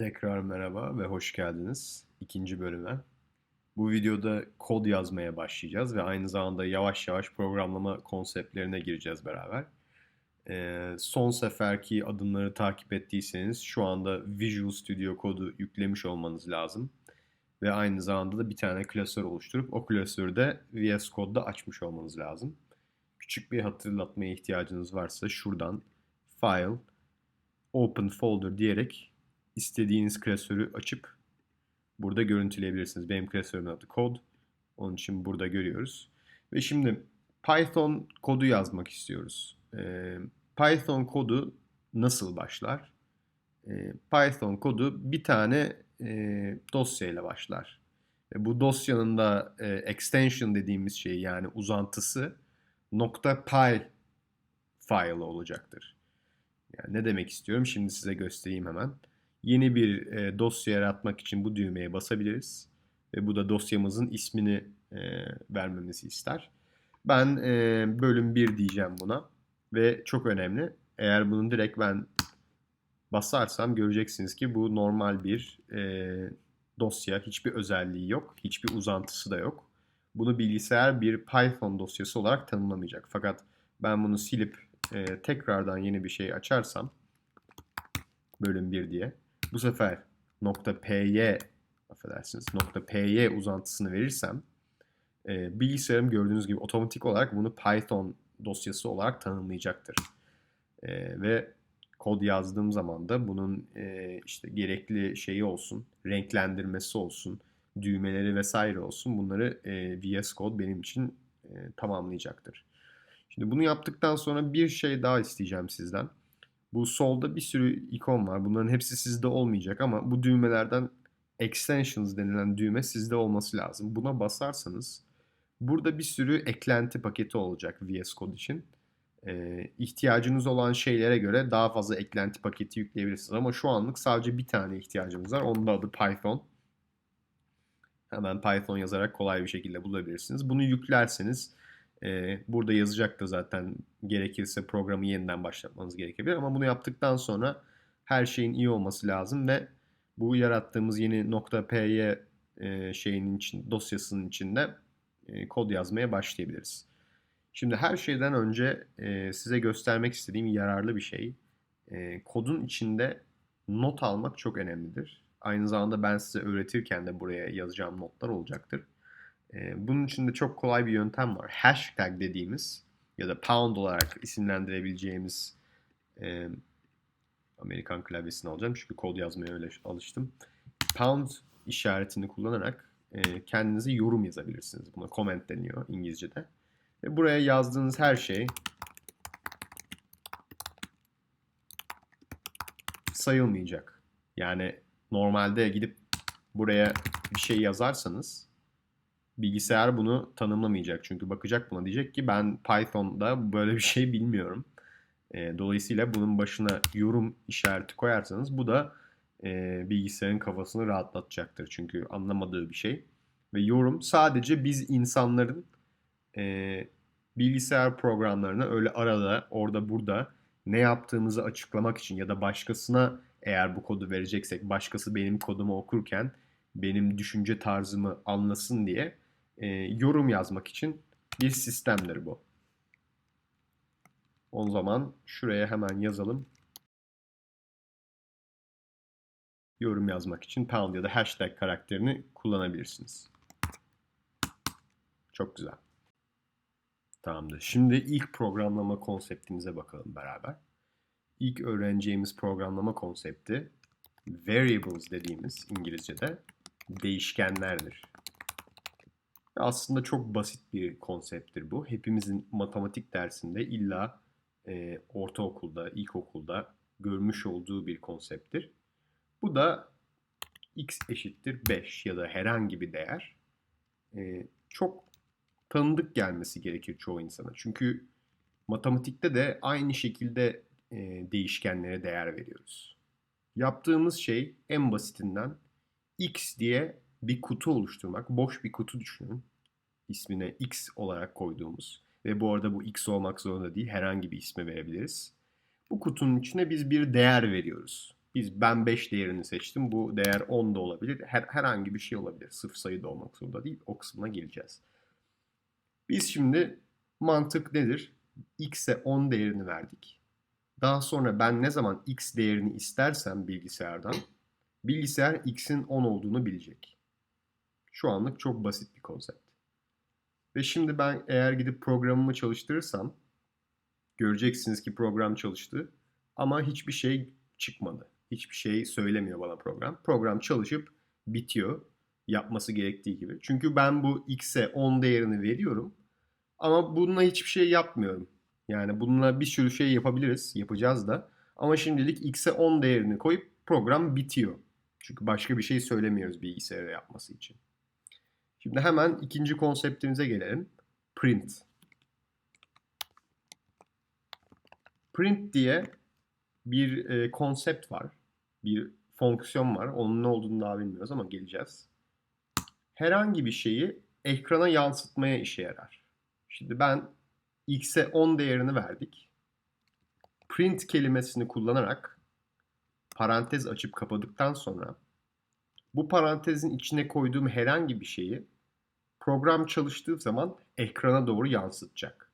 Tekrar merhaba ve hoş geldiniz ikinci bölüme. Bu videoda kod yazmaya başlayacağız ve aynı zamanda yavaş yavaş programlama konseptlerine gireceğiz beraber. Ee, son seferki adımları takip ettiyseniz şu anda Visual Studio kodu yüklemiş olmanız lazım. Ve aynı zamanda da bir tane klasör oluşturup o klasörü de VS Code'da açmış olmanız lazım. Küçük bir hatırlatmaya ihtiyacınız varsa şuradan File, Open Folder diyerek istediğiniz klasörü açıp burada görüntüleyebilirsiniz. Benim klasörümün adı Code. Onun için burada görüyoruz. Ve şimdi Python kodu yazmak istiyoruz. Ee, Python kodu nasıl başlar? Ee, Python kodu bir tane e, dosyayla başlar. Ve bu dosyanın da e, extension dediğimiz şey yani uzantısı .py file olacaktır. Yani ne demek istiyorum? Şimdi size göstereyim hemen. Yeni bir e, dosya yaratmak için bu düğmeye basabiliriz. Ve bu da dosyamızın ismini e, vermemizi ister. Ben e, bölüm 1 diyeceğim buna. Ve çok önemli. Eğer bunu direkt ben basarsam göreceksiniz ki bu normal bir dosya. Hiçbir özelliği yok. Hiçbir uzantısı da yok. Bunu bilgisayar bir Python dosyası olarak tanımlamayacak. Fakat ben bunu silip e, tekrardan yeni bir şey açarsam bölüm 1 diye bu sefer .py affedersiniz .py uzantısını verirsem e, bilgisayarım gördüğünüz gibi otomatik olarak bunu Python dosyası olarak tanımlayacaktır. E, ve kod yazdığım zaman da bunun e, işte gerekli şeyi olsun, renklendirmesi olsun, düğmeleri vesaire olsun bunları e, VS Code benim için e, tamamlayacaktır. Şimdi bunu yaptıktan sonra bir şey daha isteyeceğim sizden. Bu solda bir sürü ikon var. Bunların hepsi sizde olmayacak ama bu düğmelerden extensions denilen düğme sizde olması lazım. Buna basarsanız burada bir sürü eklenti paketi olacak VS Code için. Ee, ihtiyacınız olan şeylere göre daha fazla eklenti paketi yükleyebilirsiniz. Ama şu anlık sadece bir tane ihtiyacımız var. Onun da adı Python. Hemen Python yazarak kolay bir şekilde bulabilirsiniz. Bunu yüklerseniz e, burada yazacaktır zaten gerekirse programı yeniden başlatmanız gerekebilir. Ama bunu yaptıktan sonra her şeyin iyi olması lazım ve bu yarattığımız yeni .py e, şeyinin için, dosyasının içinde e, kod yazmaya başlayabiliriz. Şimdi her şeyden önce e, size göstermek istediğim yararlı bir şey. E, kodun içinde not almak çok önemlidir. Aynı zamanda ben size öğretirken de buraya yazacağım notlar olacaktır. Bunun için de çok kolay bir yöntem var. Hashtag dediğimiz ya da pound olarak isimlendirebileceğimiz e, Amerikan klavyesini alacağım çünkü kod yazmaya öyle alıştım. Pound işaretini kullanarak e, kendinize yorum yazabilirsiniz. Buna comment deniyor İngilizce'de. Ve buraya yazdığınız her şey sayılmayacak. Yani normalde gidip buraya bir şey yazarsanız bilgisayar bunu tanımlamayacak. Çünkü bakacak buna diyecek ki ben Python'da böyle bir şey bilmiyorum. E, dolayısıyla bunun başına yorum işareti koyarsanız bu da e, bilgisayarın kafasını rahatlatacaktır. Çünkü anlamadığı bir şey. Ve yorum sadece biz insanların e, bilgisayar programlarına öyle arada orada burada ne yaptığımızı açıklamak için ya da başkasına eğer bu kodu vereceksek başkası benim kodumu okurken benim düşünce tarzımı anlasın diye e, yorum yazmak için bir sistemdir bu. O zaman şuraya hemen yazalım. Yorum yazmak için pound ya da hashtag karakterini kullanabilirsiniz. Çok güzel. Tamamdır. Şimdi ilk programlama konseptimize bakalım beraber. İlk öğreneceğimiz programlama konsepti variables dediğimiz İngilizce'de değişkenlerdir. Aslında çok basit bir konsepttir bu. Hepimizin matematik dersinde illa e, ortaokulda, ilkokulda görmüş olduğu bir konsepttir. Bu da x eşittir 5 ya da herhangi bir değer e, çok tanıdık gelmesi gerekir çoğu insana. Çünkü matematikte de aynı şekilde e, değişkenlere değer veriyoruz. Yaptığımız şey en basitinden x diye bir kutu oluşturmak. Boş bir kutu düşünün. İsmine x olarak koyduğumuz. Ve bu arada bu x olmak zorunda değil. Herhangi bir isme verebiliriz. Bu kutunun içine biz bir değer veriyoruz. Biz ben 5 değerini seçtim. Bu değer 10 da olabilir. Her, herhangi bir şey olabilir. Sıfır sayı da olmak zorunda değil. O kısmına geleceğiz. Biz şimdi mantık nedir? X'e 10 değerini verdik. Daha sonra ben ne zaman X değerini istersem bilgisayardan bilgisayar X'in 10 olduğunu bilecek. Şu anlık çok basit bir konsept. Ve şimdi ben eğer gidip programımı çalıştırırsam göreceksiniz ki program çalıştı ama hiçbir şey çıkmadı. Hiçbir şey söylemiyor bana program. Program çalışıp bitiyor yapması gerektiği gibi. Çünkü ben bu x'e 10 değerini veriyorum ama bununla hiçbir şey yapmıyorum. Yani bununla bir sürü şey yapabiliriz, yapacağız da. Ama şimdilik x'e 10 değerini koyup program bitiyor. Çünkü başka bir şey söylemiyoruz bilgisayara yapması için. Şimdi hemen ikinci konseptimize gelelim. Print. Print diye bir e, konsept var. Bir fonksiyon var. Onun ne olduğunu daha bilmiyoruz ama geleceğiz. Herhangi bir şeyi ekrana yansıtmaya işe yarar. Şimdi ben x'e 10 değerini verdik. Print kelimesini kullanarak parantez açıp kapadıktan sonra bu parantezin içine koyduğum herhangi bir şeyi program çalıştığı zaman ekrana doğru yansıtacak.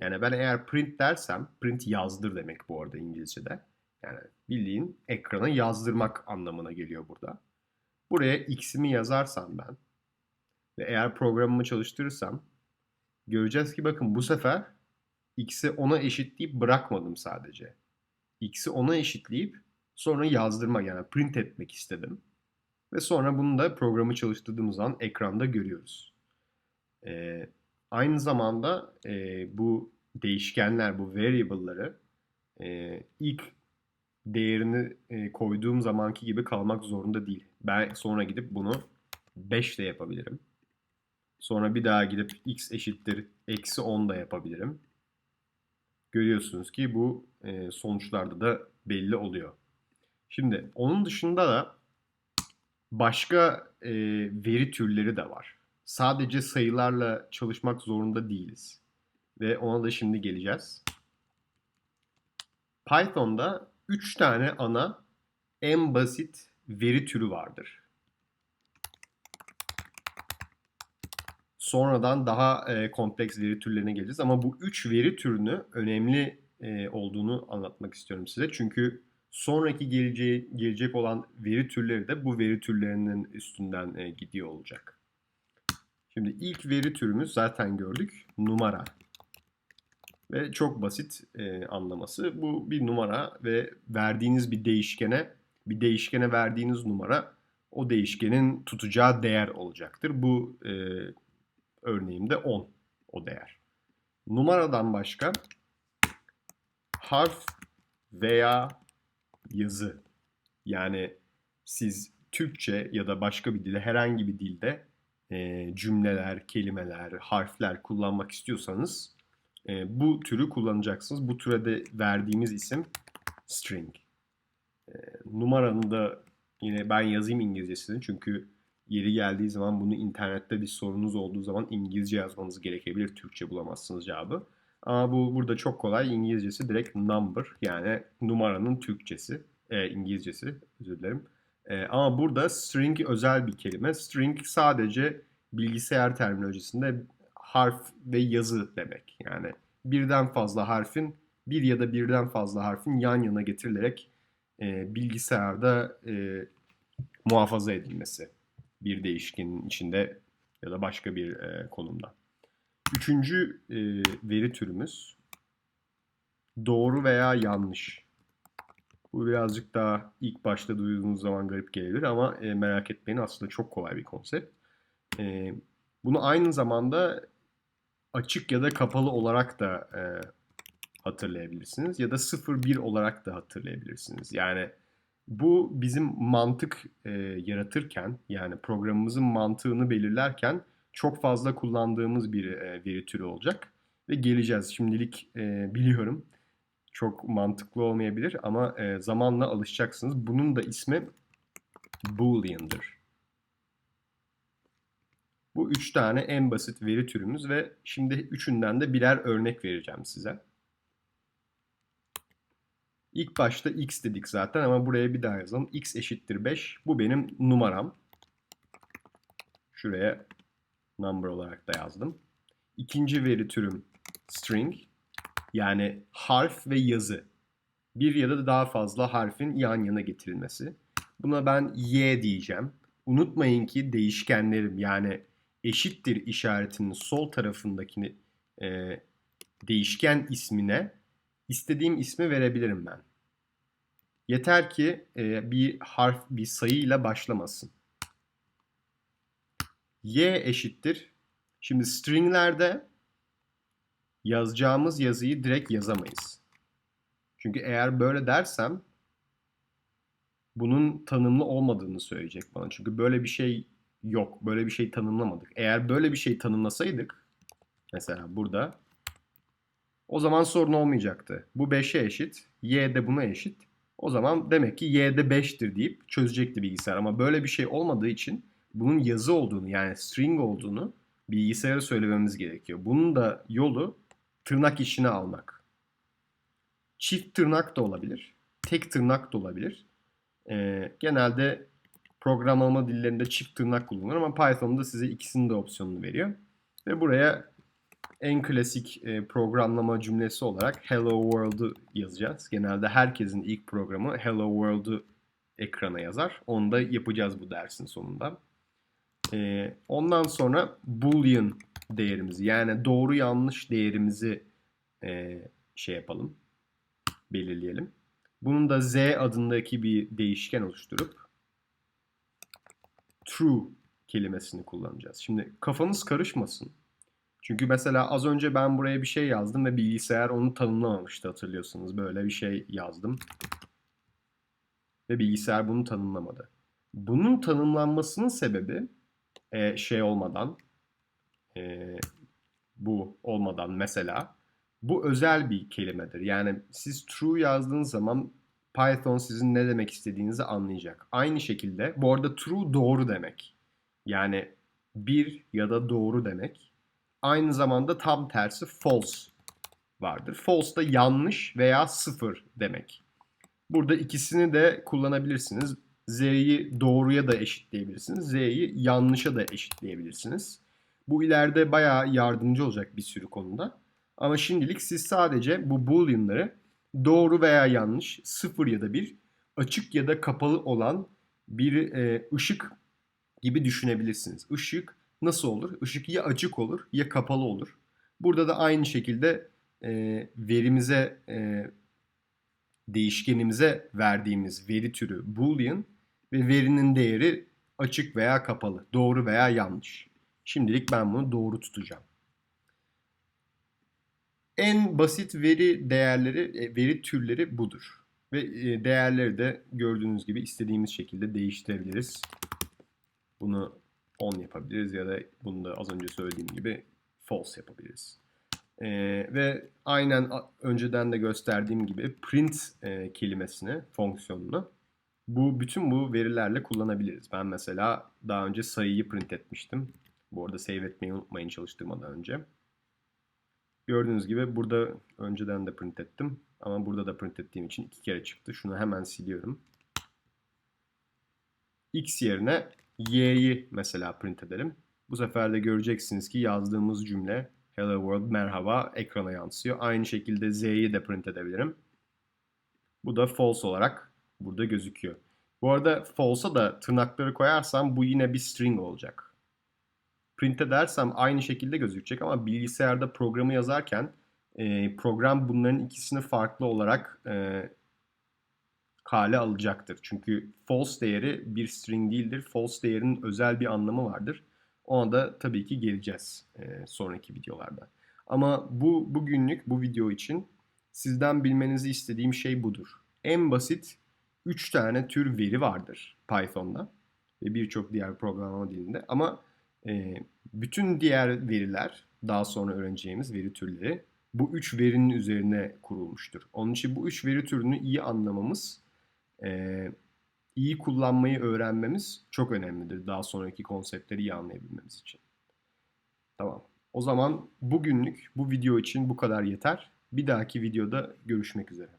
Yani ben eğer print dersem, print yazdır demek bu arada İngilizce'de. Yani bildiğin ekrana yazdırmak anlamına geliyor burada. Buraya x'imi yazarsam ben ve eğer programımı çalıştırırsam göreceğiz ki bakın bu sefer x'i 10'a eşitleyip bırakmadım sadece. x'i 10'a eşitleyip sonra yazdırma yani print etmek istedim. Ve sonra bunu da programı çalıştırdığımız zaman ekranda görüyoruz. Ee, aynı zamanda e, bu değişkenler, bu variable'ları e, ilk değerini e, koyduğum zamanki gibi kalmak zorunda değil. Ben sonra gidip bunu 5 de yapabilirim. Sonra bir daha gidip x eşittir eksi 10 da yapabilirim. Görüyorsunuz ki bu e, sonuçlarda da belli oluyor. Şimdi onun dışında da başka e, veri türleri de var. Sadece sayılarla çalışmak zorunda değiliz. Ve ona da şimdi geleceğiz. Python'da 3 tane ana en basit veri türü vardır. Sonradan daha e, kompleks veri türlerine geleceğiz ama bu 3 veri türünü önemli e, olduğunu anlatmak istiyorum size. Çünkü sonraki geleceği, gelecek olan veri türleri de bu veri türlerinin üstünden e, gidiyor olacak. Şimdi ilk veri türümüz zaten gördük. Numara. Ve çok basit e, anlaması. Bu bir numara ve verdiğiniz bir değişkene, bir değişkene verdiğiniz numara o değişkenin tutacağı değer olacaktır. Bu e, örneğimde 10 o değer. Numaradan başka harf veya yazı. Yani siz Türkçe ya da başka bir dilde herhangi bir dilde e, cümleler, kelimeler, harfler kullanmak istiyorsanız e, bu türü kullanacaksınız. Bu türe de verdiğimiz isim string. E, numaranın da yine ben yazayım İngilizcesini çünkü yeri geldiği zaman bunu internette bir sorunuz olduğu zaman İngilizce yazmanız gerekebilir. Türkçe bulamazsınız cevabı. Ama bu burada çok kolay. İngilizcesi direkt number yani numaranın Türkçesi, e, İngilizcesi özür dilerim. E, ama burada string özel bir kelime. String sadece bilgisayar terminolojisinde harf ve yazı demek. Yani birden fazla harfin bir ya da birden fazla harfin yan yana getirilerek e, bilgisayarda e, muhafaza edilmesi bir değişkenin içinde ya da başka bir e, konumda. Üçüncü e, veri türümüz doğru veya yanlış. Bu birazcık daha ilk başta duyduğunuz zaman garip gelebilir ama e, merak etmeyin aslında çok kolay bir konsept. E, bunu aynı zamanda açık ya da kapalı olarak da e, hatırlayabilirsiniz ya da 0-1 olarak da hatırlayabilirsiniz. Yani bu bizim mantık e, yaratırken yani programımızın mantığını belirlerken çok fazla kullandığımız bir e, veri türü olacak ve geleceğiz. Şimdilik e, biliyorum çok mantıklı olmayabilir ama e, zamanla alışacaksınız. Bunun da ismi Boolean'dır. Bu üç tane en basit veri türümüz ve şimdi üçünden de birer örnek vereceğim size. İlk başta x dedik zaten ama buraya bir daha yazalım. x eşittir 5. Bu benim numaram. Şuraya number olarak da yazdım. İkinci veri türüm string. Yani harf ve yazı. Bir ya da daha fazla harfin yan yana getirilmesi. Buna ben y diyeceğim. Unutmayın ki değişkenlerim yani eşittir işaretinin sol tarafındaki e, değişken ismine istediğim ismi verebilirim ben. Yeter ki e, bir harf, bir sayıyla başlamasın. Y eşittir. Şimdi stringlerde yazacağımız yazıyı direkt yazamayız. Çünkü eğer böyle dersem bunun tanımlı olmadığını söyleyecek bana. Çünkü böyle bir şey yok. Böyle bir şey tanımlamadık. Eğer böyle bir şey tanımlasaydık mesela burada o zaman sorun olmayacaktı. Bu 5'e eşit. Y de buna eşit. O zaman demek ki Y de 5'tir deyip çözecekti bilgisayar. Ama böyle bir şey olmadığı için bunun yazı olduğunu yani string olduğunu bilgisayara söylememiz gerekiyor. Bunun da yolu tırnak içine almak. Çift tırnak da olabilir. Tek tırnak da olabilir. Ee, genelde programlama dillerinde çift tırnak kullanılır ama Python'da size ikisinin de opsiyonunu veriyor. Ve buraya en klasik e, programlama cümlesi olarak Hello World'u yazacağız. Genelde herkesin ilk programı Hello World'u ekrana yazar. Onu da yapacağız bu dersin sonunda. E, ondan sonra Boolean değerimizi yani doğru yanlış değerimizi e, şey yapalım. Belirleyelim. Bunun da z adındaki bir değişken oluşturup true kelimesini kullanacağız. Şimdi kafanız karışmasın. Çünkü mesela az önce ben buraya bir şey yazdım ve bilgisayar onu tanımlamamıştı hatırlıyorsunuz. Böyle bir şey yazdım. Ve bilgisayar bunu tanımlamadı. Bunun tanımlanmasının sebebi e, şey olmadan e, bu olmadan mesela bu özel bir kelimedir. Yani siz true yazdığınız zaman Python sizin ne demek istediğinizi anlayacak. Aynı şekilde bu arada true doğru demek. Yani bir ya da doğru demek. Aynı zamanda tam tersi false vardır. False da yanlış veya sıfır demek. Burada ikisini de kullanabilirsiniz. Z'yi doğruya da eşitleyebilirsiniz. Z'yi yanlışa da eşitleyebilirsiniz. Bu ileride bayağı yardımcı olacak bir sürü konuda. Ama şimdilik siz sadece bu boolean'ları doğru veya yanlış, sıfır ya da bir, açık ya da kapalı olan bir e, ışık gibi düşünebilirsiniz. Işık nasıl olur? Işık ya açık olur ya kapalı olur. Burada da aynı şekilde e, verimize, e, değişkenimize verdiğimiz veri türü boolean ve verinin değeri açık veya kapalı, doğru veya yanlış. Şimdilik ben bunu doğru tutacağım. En basit veri değerleri, e, veri türleri budur. Ve e, değerleri de gördüğünüz gibi istediğimiz şekilde değiştirebiliriz. Bunu on yapabiliriz ya da bunu da az önce söylediğim gibi false yapabiliriz. Ee, ve aynen önceden de gösterdiğim gibi print e, kelimesini, fonksiyonunu bu bütün bu verilerle kullanabiliriz. Ben mesela daha önce sayıyı print etmiştim. Bu arada save etmeyi unutmayın çalıştırmadan önce. Gördüğünüz gibi burada önceden de print ettim. Ama burada da print ettiğim için iki kere çıktı. Şunu hemen siliyorum. X yerine Y'yi mesela print edelim. Bu sefer de göreceksiniz ki yazdığımız cümle Hello World merhaba ekrana yansıyor. Aynı şekilde Z'yi de print edebilirim. Bu da false olarak burada gözüküyor. Bu arada false'a da tırnakları koyarsam bu yine bir string olacak print edersem aynı şekilde gözükecek ama bilgisayarda programı yazarken e, program bunların ikisini farklı olarak e, kale alacaktır. Çünkü false değeri bir string değildir. False değerinin özel bir anlamı vardır. Ona da tabii ki geleceğiz e, sonraki videolarda. Ama bu bugünlük bu video için sizden bilmenizi istediğim şey budur. En basit 3 tane tür veri vardır Python'da ve birçok diğer programlama dilinde. Ama e, bütün diğer veriler, daha sonra öğreneceğimiz veri türleri bu üç verinin üzerine kurulmuştur. Onun için bu üç veri türünü iyi anlamamız, e, iyi kullanmayı öğrenmemiz çok önemlidir. Daha sonraki konseptleri iyi anlayabilmemiz için. Tamam. O zaman bugünlük bu video için bu kadar yeter. Bir dahaki videoda görüşmek üzere.